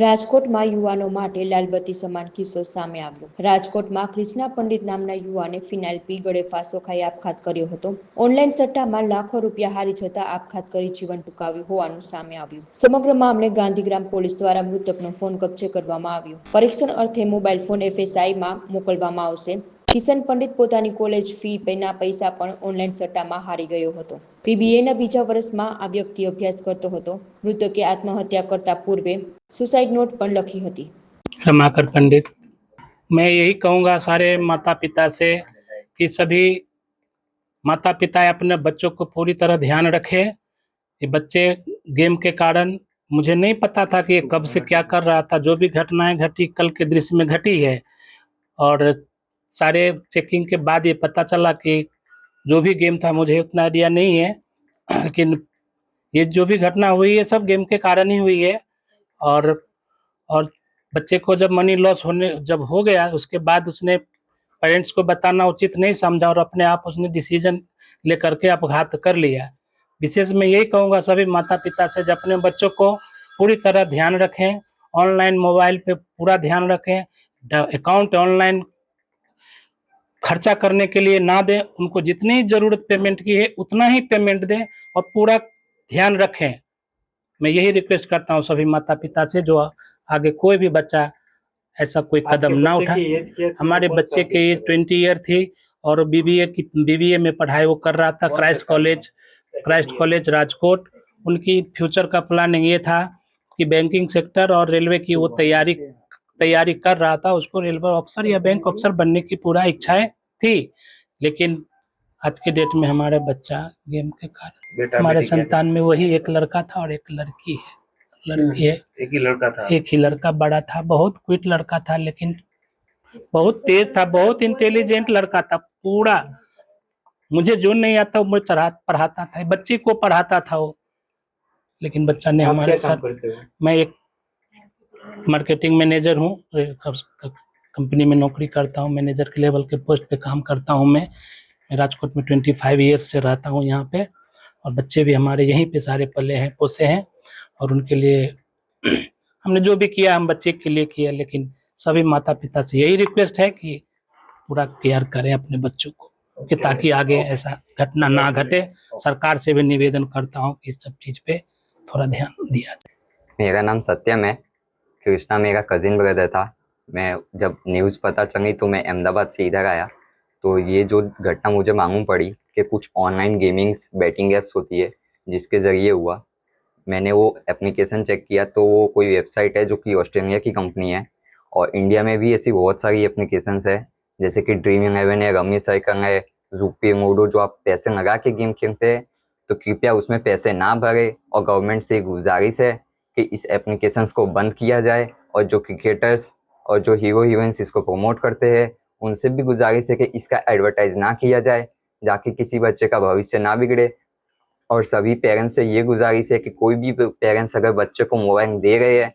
રાજકોટમાં યુવાનો માટે લાલબત્તી સમાન કિસ્સો સામે આવ્યો. રાજકોટમાં ક્રિષ્ના પંડિત નામના યુવાને ફિનાઇલ પી ગળે ફાંસો ખાઈ આપઘાત કર્યો હતો. ઓનલાઈન સટ્ટામાં લાખો રૂપિયા હારી જતા આપઘાત કરી જીવન ટૂંકાવ્યું હોવાનું સામે આવ્યું. સમગ્ર મામલે ગાંધીગ્રામ પોલીસ દ્વારા મૃતકનો ફોન કબજે કરવામાં આવ્યો. પરીક્ષણ અર્થે મોબાઈલ ફોન એફએસઆઈમાં મોકલવામાં આવશે. કિશન પંડિત પોતાની કોલેજ ફી પૈના પૈસા પણ ઓનલાઈન સટ્ટામાં હારી ગયો હતો બીબીએના બીજા વર્ષમાં આ વ્યક્તિ અભ્યાસ કરતો હતો મૃતકે આત્મહત્યા કરતા પૂર્વે સુસાઇડ નોટ પણ લખી હતી रमाकर पंडित मैं यही कहूँगा सारे माता पिता से कि सभी माता पिता अपने बच्चों को पूरी तरह ध्यान रखें ये बच्चे गेम के कारण मुझे नहीं पता था कि ये कब से क्या कर रहा था जो भी घटनाएं घटी कल के दृश्य में घटी है और सारे चेकिंग के बाद ये पता चला कि जो भी गेम था, मुझे उतना आइडिया नहीं है। लेकिन ये जो भी घटना हुई है सब गेम के कारण ही हुई है। और और बच्चे को जब मनी लॉस होने, जब हो गया, उसके बाद उसने पेरेंट्स को बताना उचित नहीं समझा और अपने आप उसने डिसीज़न लेकर के अपघात कर लिया। विशेष मैं यही कहूँगा, सभी माता पिता से जब अपने बच्चों को पूरी तरह ध्यान रखें ऑनलाइन मोबाइल पे पूरा ध्यान रखें अकाउंट ऑनलाइन खर्चा करने के लिए ना दें उनको जितनी ज़रूरत पेमेंट की है उतना ही पेमेंट दें और पूरा ध्यान रखें। मैं यही रिक्वेस्ट करता हूँ सभी माता पिता से जो आगे कोई भी बच्चा ऐसा कोई कदम ना उठाए हमारे बच्चे की एज ट्वेंटी ईयर थी और बीबीए की बीबीए में पढ़ाई वो कर रहा था Christ college Christ college Rajkot. उनकी फ्यूचर का प्लानिंग ये था कि बैंकिंग सेक्टर और रेलवे की वो तैयारी तैयारी कर रहा था उसको रेलवे ऑफिसर या बैंक ऑफिसर बनने की पूरा इच्छाएँ थी लेकिन आज के डेट में हमारे बच्चा गेम के कारण हमारे संतान में वही एक लड़का था और एक लड़की है। लड़की है है? एक ही लड़का था। एक ही लड़का बड़ा था बहुत क्विट लड़का था लेकिन बहुत तेज था बहुत इंटेलिजेंट लड़का था पूरा। मुझे जो नहीं आता वो चढ़ा पढ़ाता था बच्ची को पढ़ाता था वो। लेकिन बच्चा ने हमारे साथ मैं एक मार्केटिंग मैनेजर हूँ कंपनी में नौकरी करता हूँ मैनेजर के लेवल के पोस्ट पे काम करता हूँ मैं। राजकोट में ट्वेंटी फाइव ईयर्स से रहता हूँ यहाँ पे और बच्चे भी हमारे यहीं पे सारे पले हैं, पोसे हैं और उनके लिए हमने जो भी किया, हम बच्चे के लिए किया, लेकिन सभी माता पिता से यही रिक्वेस्ट है कि पूरा केयर करें अपने बच्चों को, कि ताकि आगे ऐसा घटना ना घटे। सरकार से भी निवेदन करता हूँ कि इस सब चीज़ पे थोड़ा ध्यान दिया जाए। मेरा नाम सत्यम है। कृष्णा मेरा कजिन ब्रदर था। मैं जब न्यूज़ पता चली तो मैं अहमदाबाद से इधर आया। तो ये जो घटना मुझे मालूम पड़ी कि कुछ ऑनलाइन गेमिंग्स बैटिंग एप्स होती है, जिसके ज़रिए हुआ। मैंने वो एप्लीकेशन चेक किया तो वो कोई वेबसाइट है जो कि ऑस्ट्रेलिया की कंपनी है। और इंडिया में भी ऐसी बहुत सारी एप्लीकेशंस है, जैसे कि ड्रीम इलेवन है रमी साइकिल है जूपी मोडो जो आप पैसे लगा के गेम खेलते हैं तो कृपया उसमें पैसे ना भरे और गवर्नमेंट से गुजारिश है कि इस एप्लीकेशंस को बंद किया जाए और जो क्रिकेटर्स और जो हीरो हीरोइंस इसको प्रमोट करते हैं, उनसे भी गुजारिश है कि इसका एडवर्टाइज ना किया जाए, जाके किसी बच्चे का भविष्य ना बिगड़े। और सभी पेरेंट्स से ये गुजारिश है कि कोई भी पेरेंट्स अगर बच्चे को मोबाइल दे रहे हैं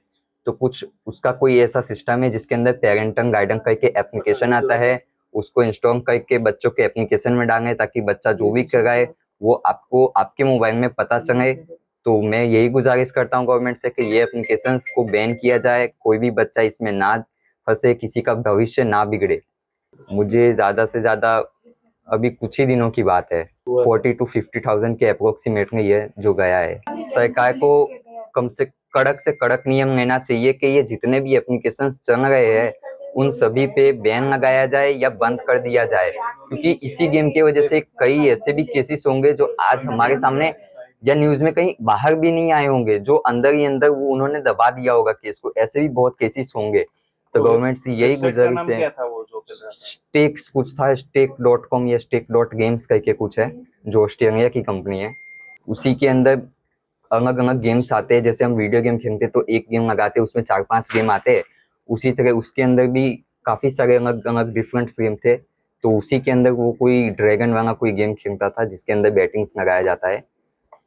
तो कुछ उसका कोई ऐसा सिस्टम है जिसके अंदर पेरेंटल गाइडेंस करके एप्लीकेशन आता है, उसको इंस्टॉल करके बच्चों के एप्लीकेशन में डालें, ताकि बच्चा जो भी कराए वो आपको आपके मोबाइल में पता चले। तो मैं यही गुजारिश करता हूँ गवर्नमेंट से कि ये एप्लीकेशंस को बैन किया जाए, कोई भी बच्चा इसमें ना फंसे, किसी का भविष्य ना बिगड़े। मुझे ज़्यादा से ज़्यादा अभी कुछ ही दिनों की बात है। फोर्टी टू फिफ्टी थाउज़ेंड के अप्रोक्सीमेट में ये जो गया है। सरकार को कम से कड़क से कड़क नियम लेना चाहिए कि ये जितने भी एप्लीकेशन चल रहे हैं, उन सभी पे बैन लगाया जाए या बंद कर दिया जाए। क्योंकि इसी गेम की वजह से कई ऐसे भी केसेस होंगे जो आज हमारे सामने या न्यूज़ में कहीं बाहर भी नहीं आए होंगे जो अंदर ही अंदर वो उन्होंने दबा दिया होगा केस को ऐसे भी बहुत केसेस होंगे। तो गवर्नमेंट से यही गुजारिश है? स्टेक्स कुछ था स्टेक डॉट कॉम या स्टेक डॉट गेम्स करके कुछ है जो ऑस्ट्रेलिया की कंपनी है। उसी के अंदर अलग अलग गेम्स आते हैं जैसे हम वीडियो गेम खेलते हैं तो एक गेम लगाते हैं उसमें चार पाँच गेम आते हैं। उसी तरह उसके अंदर भी काफ़ी सारे अलग अलग डिफरेंट गेम थे। तो उसी के अंदर वो कोई ड्रैगन वाला कोई गेम खेलता था जिसके अंदर बैटिंग्स लगाया जाता है।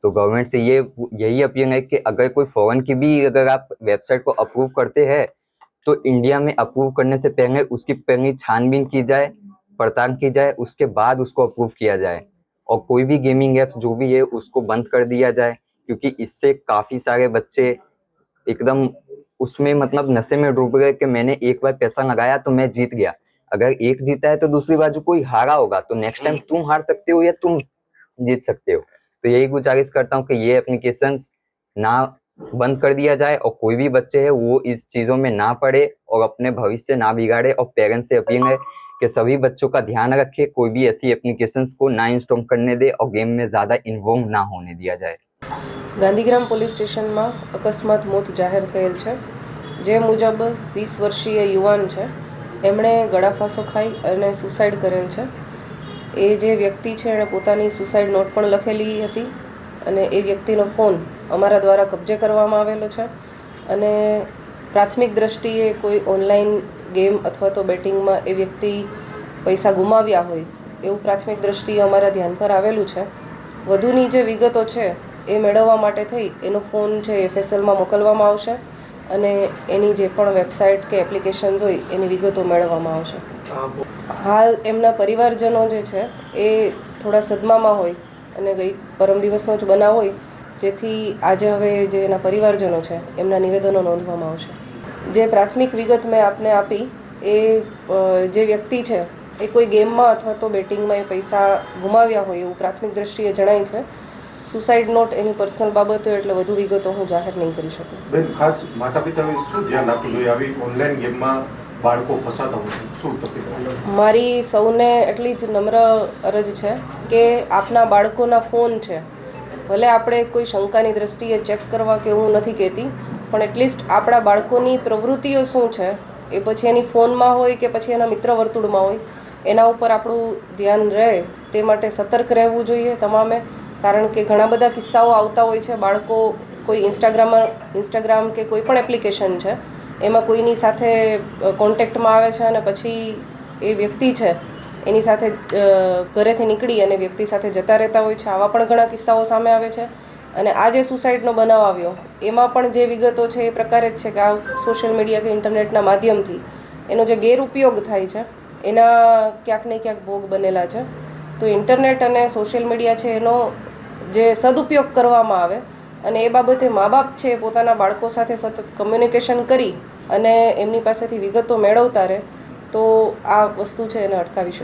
तो गवर्नमेंट से ये, यही अपील है कि अगर कोई फॉरेन की भी अगर आप वेबसाइट को अप्रूव करते हैं तो इंडिया में अप्रूव करने से पहले उसकी पहली छानबीन की जाए, पड़ताल की जाए, उसके बाद उसको अप्रूव किया जाए। और कोई भी गेमिंग एप्स जो भी है, उसको बंद कर दिया जाए, क्योंकि इससे काफ़ी सारे बच्चे एकदम उसमें मतलब नशे में डूब गए कि मैंने एक बार पैसा लगाया तो मैं जीत गया। अगर एक जीता है तो दूसरी बाजू कोई हारा होगा तो नेक्स्ट टाइम तुम हार सकते हो या तुम जीत सकते हो। तो यही गुजारिश करता हूँ कि ये एप्लीकेशन ना बंद कर दिया जाए और कोई भी बच्चे है वो इस चीजों में ना पड़े और अपने भविष्य ना बिगाड़े और पेरेंट्स से अपील है कि सभी बच्चों का ध्यान रखे कोई भी ऐसी एप्लीकेशंस को ना इंस्टॉल करने दे और गेम में ज्यादा इन्वॉल्व ना होने दिया जाए ગાંધીગ્રામ પોલીસ સ્ટેશનમાં અકસ્માત મોત જાહેર થયેલ છે જે મુજબ વીસ વર્ષીય યુવાન છે એમણે ગળાફાંસો ખાઈ અને સુસાઇડ કરેલ છે એ જે વ્યક્તિ છે, એણે પોતાની સુસાઇડ નોટ પણ લખેલી હતી અને એ વ્યક્તિનો ફોન અમારા દ્વારા કબજે કરવામાં આવેલો છે. અને પ્રાથમિક દ્રષ્ટિએ કોઈ ઓનલાઈન ગેમ અથવા તો બેટિંગમાં એ વ્યક્તિ પૈસા ગુમાવ્યા હોય એવું પ્રાથમિક દ્રષ્ટિએ અમારા ધ્યાન પર આવેલું છે. વધુની જે વિગતો છે, એ મેળવવા માટે થઈ, એનો ફોન છે એફએસએલમાં મોકલવામાં આવશે અને એની જે પણ વેબસાઇટ કે એપ્લિકેશન્સ હોય, એની વિગતો મેળવવામાં આવશે. હાલ એમના પરિવારજનો જે છે, એ થોડા સદમામાં હોય અને ગઈ પરમ દિવસનો જ બનાવ હોય, જેથી આજે હવે જે એના પરિવારજનો છે, એમના નિવેદનો નોંધવામાં આવશે. જે પ્રાથમિક વિગત મેં આપને આપી, એ જે વ્યક્તિ છે, એ કોઈ ગેમમાં અથવા તો બેટિંગમાં એ પૈસા ગુમાવ્યા હોય એવું પ્રાથમિક દ્રષ્ટિએ જણાય છે. સુસાઇડ નોટ એની પર્સનલ બાબતો એટલે વધુ વિગતો હું જાહેર નહીં કરી શકું. બેન, ખાસ માતા પિતાએ શું ધ્યાન રાખવું જોઈએ? આવી ઓનલાઈન ગેમમાં બાળકો ફસાતા હોય શું તકલીફ મારી સૌને એટલી જ નમ્ર અરજ છે કે આપના બાળકોના ફોન છે. ભલે આપણે કોઈ શંકાની દ્રષ્ટિએ ચેક કરવા કે હું નથી કહેતી, પણ એટલીસ્ટ આપણા બાળકોની પ્રવૃત્તિઓ શું છે, એ પછી એની ફોનમાં હોય કે પછી એના મિત્ર વર્તુળમાં હોય, એના ઉપર આપણું ધ્યાન રહે, તે માટે સતર્ક રહેવું જોઈએ તમામે. કારણ કે ઘણા બધા કિસ્સાઓ આવતા હોય છે, બાળકો કોઈ ઇન્સ્ટાગ્રામમાં ઇન્સ્ટાગ્રામ કે કોઈ પણ એપ્લિકેશન છે એમાં કોઈની સાથે કોન્ટેક્ટમાં આવે છે અને પછી એ વ્યક્તિ છે, એની સાથે ઘરેથી નીકળી અને વ્યક્તિ સાથે જતા રહેતા હોય છે. આવા પણ ઘણા કિસ્સાઓ સામે આવે છે. અને આ જે સુસાઇડનો બનાવ આવ્યો, એમાં પણ જે વિગતો છે એ પ્રકારે જ છે કે આ સોશિયલ મીડિયા કે ઇન્ટરનેટના માધ્યમથી એનો જે ગેરઉપયોગ થાય છે, એના ક્યાંક ને ક્યાંક ભોગ બનેલા છે. તો ઇન્ટરનેટ અને સોશિયલ મીડિયા છે એનો જે સદુપયોગ કરવામાં આવે અને એ બાબતે મા બાપ છે પોતાના બાળકો સાથે સતત કમ્યુનિકેશન કરી અને એમની પાસેથી વિગતો મેળવતા રહે તો આ વસ્તુ છે એને અટકાવી શકે